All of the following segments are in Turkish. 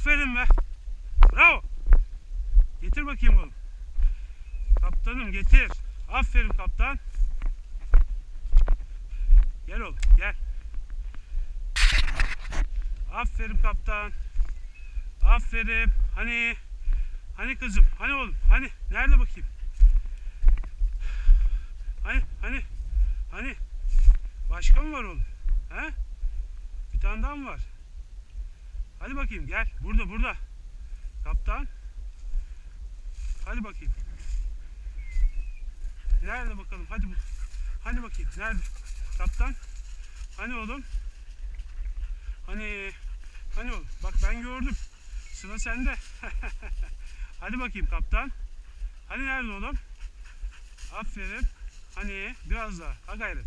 Aferin be. Bravo. Getir bakayım oğlum. Kaptanım getir. Aferin kaptan. Gel oğlum gel. Aferin kaptan. Aferin. Hani hani kızım? Hani oğlum? Hani nerede bakayım? Hani hani hani başka mı var oğlum? He? Bir tane daha mı var? Hadi bakayım gel. Burada burada. Kaptan. Hadi bakayım. Nerede bakalım? Hadi bu. Hani bakayım. Nerede? Kaptan. Hani oğlum? Hani hani oğlum? Bak ben gördüm. Sıra sende. Hadi bakayım kaptan. Hani nerede oğlum? Aferin. Hani biraz daha. Ha gayret.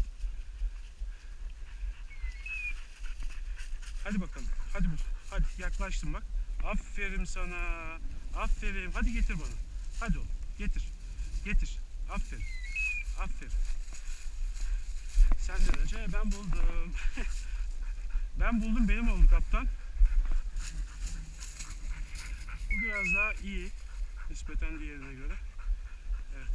Hadi bakalım. Hadi bu. Hadi yaklaştım bak. Aferin sana. Aferin. Hadi getir bana. Hadi oğlum. Getir. Getir. Aferin. Aferin. Senden önce ben buldum. ben buldum benim oldu kaptan. Bu biraz daha iyi. Nispeten diğerine göre. Evet.